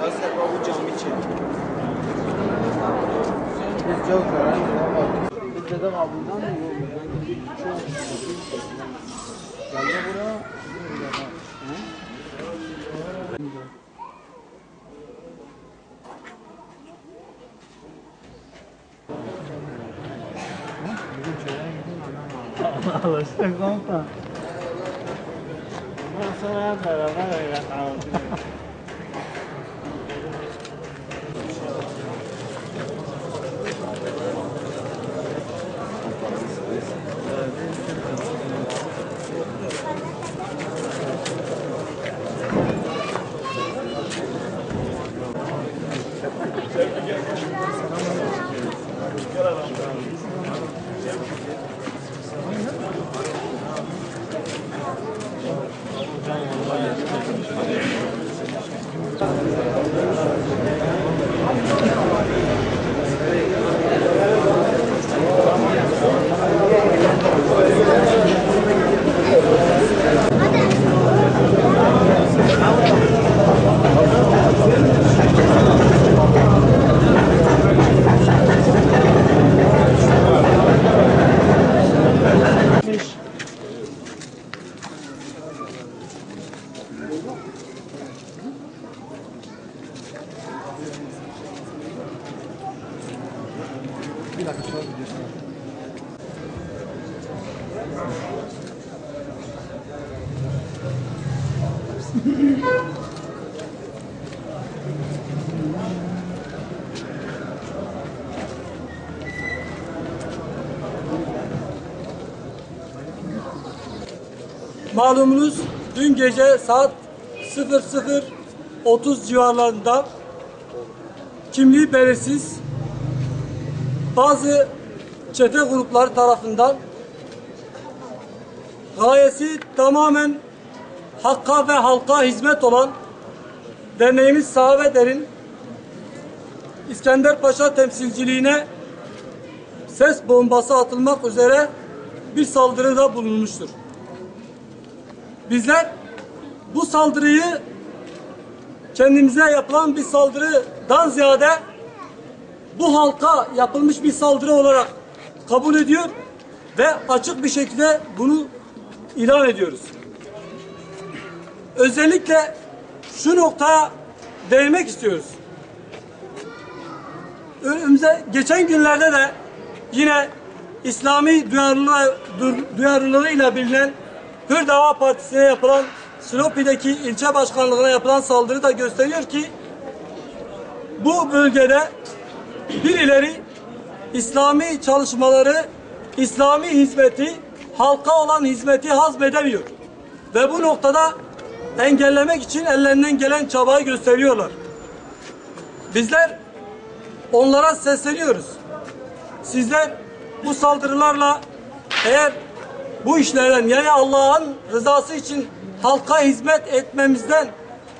Aslında bu cami için. Biz çok öğrendik ama biz de de abundan mı yok? Ben çok Geldi buraya. Alıştık kanka. Ondan sonra hep beraber öyle どうでしょう? Kaldık. Malumunuz dün gece saat 00.30 civarlarında kimliği belirsiz bazı çete grupları tarafından gayesi tamamen hakka ve halka hizmet olan derneğimiz Sahabe Der'in İskender Paşa temsilciliğine ses bombası atılmak üzere bir saldırıda bulunmuştur. Bizler bu saldırıyı kendimize yapılan bir saldırıdan ziyade bu halka yapılmış bir saldırı olarak kabul ediyor ve açık bir şekilde bunu ilan ediyoruz. Özellikle şu noktaya değinmek istiyoruz. Önümüze geçen günlerde de yine İslami duyarlılığı, duyarlılığıyla bilinen Hür Dava Partisi'ne yapılan Silopi'deki ilçe başkanlığına yapılan saldırı da gösteriyor ki bu bölgede birileri İslami çalışmaları, İslami hizmeti, halka olan hizmeti hazmedemiyor. Ve bu noktada engellemek için ellerinden gelen çabayı gösteriyorlar. Bizler onlara sesleniyoruz. Sizler bu saldırılarla eğer bu işlerden yani Allah'ın rızası için halka hizmet etmemizden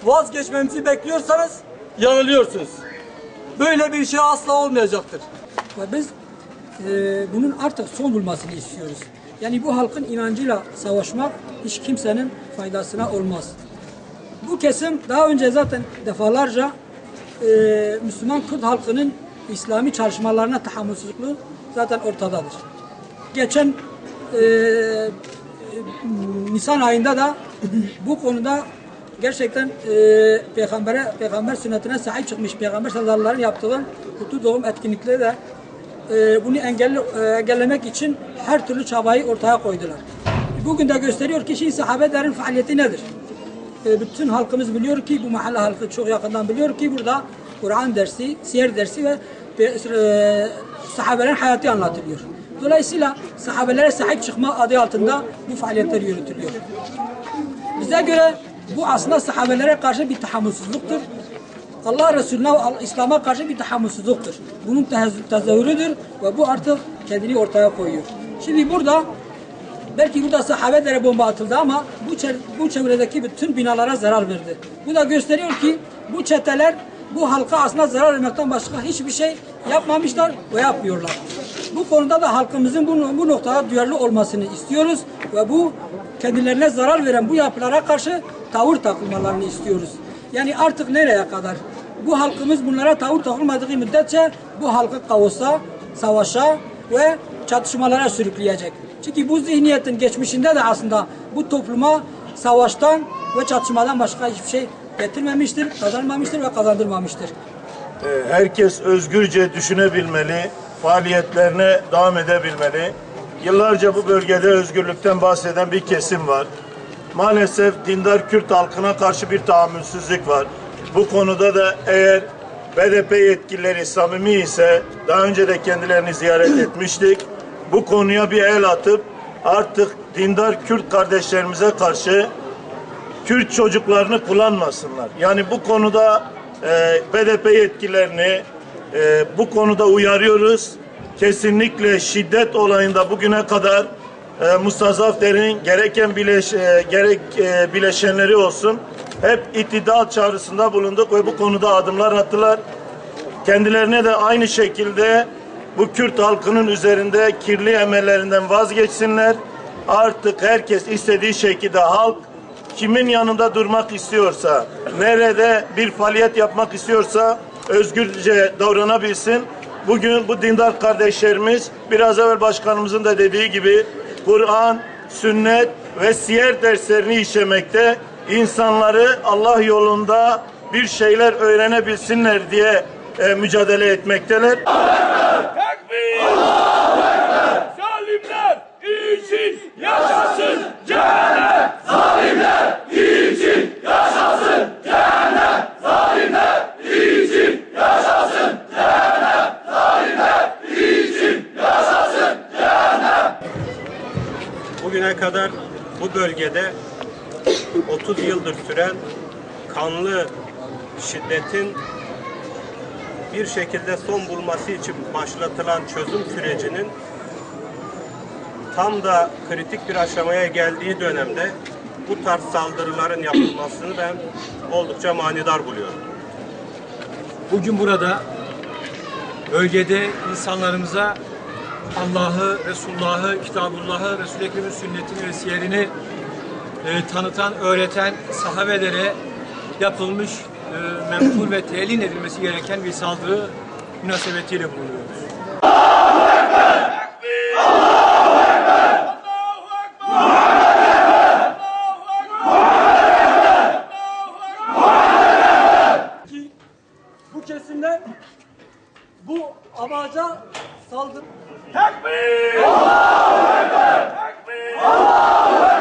vazgeçmemizi bekliyorsanız yanılıyorsunuz. Böyle bir şey asla olmayacaktır. Ve biz e, bunun artık son bulmasını istiyoruz. Yani bu halkın inancıyla savaşmak hiç kimsenin faydasına olmaz. Bu kesim daha önce zaten defalarca e, Müslüman Kürt halkının İslami çalışmalarına tahammülsüzlüğü zaten ortadadır. Geçen e, e, Nisan ayında da bu konuda gerçekten e, peygambere, peygamber sünnetine sahip çıkmış peygamber sallallahu yaptığı kutu doğum etkinlikleri de e, bunu engelle, e, engellemek için her türlü çabayı ortaya koydular. Bugün de gösteriyor ki şimdi sahabe derin faaliyeti nedir? E, bütün halkımız biliyor ki bu mahalle halkı çok yakından biliyor ki burada Kur'an dersi, siyer dersi ve e, sahabelerin hayatı anlatılıyor. Dolayısıyla sahabelere sahip çıkma adı altında bu faaliyetler yürütülüyor. Bize göre bu aslında sahabelere karşı bir tahammülsüzlüktür. Allah Resulüne ve İslam'a karşı bir tahammülsüzlüktür. Bunun tezahürüdür ve bu artık kendini ortaya koyuyor. Şimdi burada belki burada sahabelere bomba atıldı ama bu, bu çevredeki bütün binalara zarar verdi. Bu da gösteriyor ki bu çeteler bu halka aslında zarar vermekten başka hiçbir şey yapmamışlar ve yapmıyorlar. Bu konuda da halkımızın bu, bu noktada duyarlı olmasını istiyoruz ve bu kendilerine zarar veren bu yapılara karşı tavır takılmalarını istiyoruz. Yani artık nereye kadar? bu halkımız bunlara tavır takılmadığı müddetçe bu halkı kaosa, savaşa ve çatışmalara sürükleyecek. Çünkü bu zihniyetin geçmişinde de aslında bu topluma savaştan ve çatışmadan başka hiçbir şey getirmemiştir, kazanmamıştır ve kazandırmamıştır. Ee, herkes özgürce düşünebilmeli, faaliyetlerine devam edebilmeli. Yıllarca bu bölgede özgürlükten bahseden bir kesim var. Maalesef dindar Kürt halkına karşı bir tahammülsüzlük var. Bu konuda da eğer BDP yetkilileri samimi ise daha önce de kendilerini ziyaret etmiştik. Bu konuya bir el atıp artık dindar Kürt kardeşlerimize karşı Kürt çocuklarını kullanmasınlar. Yani bu konuda e, BDP yetkililerini e, bu konuda uyarıyoruz. Kesinlikle şiddet olayında bugüne kadar e, Mustafa Der'in gereken bileş, e, gerek e, bileşenleri olsun hep itidal çağrısında bulunduk ve bu konuda adımlar attılar. Kendilerine de aynı şekilde bu Kürt halkının üzerinde kirli emellerinden vazgeçsinler. Artık herkes istediği şekilde halk kimin yanında durmak istiyorsa, nerede bir faaliyet yapmak istiyorsa özgürce davranabilsin. Bugün bu dindar kardeşlerimiz biraz evvel başkanımızın da dediği gibi Kur'an, sünnet ve siyer derslerini işlemekte. insanları Allah yolunda bir şeyler öğrenebilsinler diye e, mücadele etmekteler. Tekbir! Bölgede 30 yıldır süren kanlı şiddetin bir şekilde son bulması için başlatılan çözüm sürecinin tam da kritik bir aşamaya geldiği dönemde bu tarz saldırıların yapılmasını ben oldukça manidar buluyorum. Bugün burada bölgede insanlarımıza Allah'ı, Resulullah'ı, Kitabullah'ı, Resul-i Ekrem'in sünnetini ve siyerini e, tanıtan, öğreten sahabelere yapılmış e, menfur ve telin edilmesi gereken bir saldırı münasebetiyle bulunuyoruz. Ki bu kesimler bu amaca saldır Tekbir! Allahu Ekber! Tekbir!